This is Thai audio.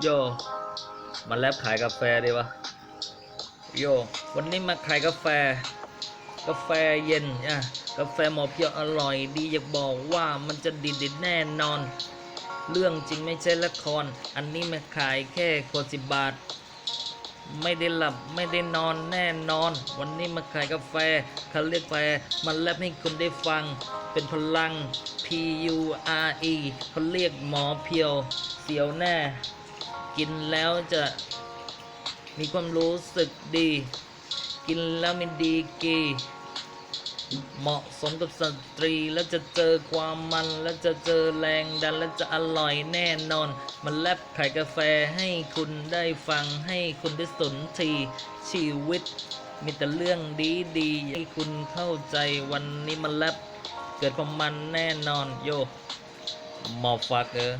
โยมาแลบขายกาแฟดีวะโยวันนี้มาขายกาแฟ กาแฟเย็นอะกาแฟหมอเพียวอร่อยดีอยากบอกว่ามันจะดีดีแน่นอน เรื่องจริงไม่ใช่ละคร อันนี้มาขายแค่คนสิบบาท ไม่ได้หลับไม่ได้นอนแน่นอน วันนี้มาขายกาแฟเขาเรียกแฟมันแลบให้คุณได้ฟัง เป็นพลัง P U R E เขาเรียกหมอเพียว เสียวแน่ กินแล้วจะมีความรู้สึกดี กินแล้วมีดีกี เหมาะสมกับสตรีแล้วจะเจอความมันแล้วจะเจอแรงดันแล้วจะอร่อยแน่นอน มันแลบขายกาแฟให้คุณได้ฟังให้คุณได้สนทีชีวิต มีแต่เรื่องดีดีๆให้คุณเข้าใจวันนี้มันแลบเกิดความมันแน่นอนโยมอฟักเออ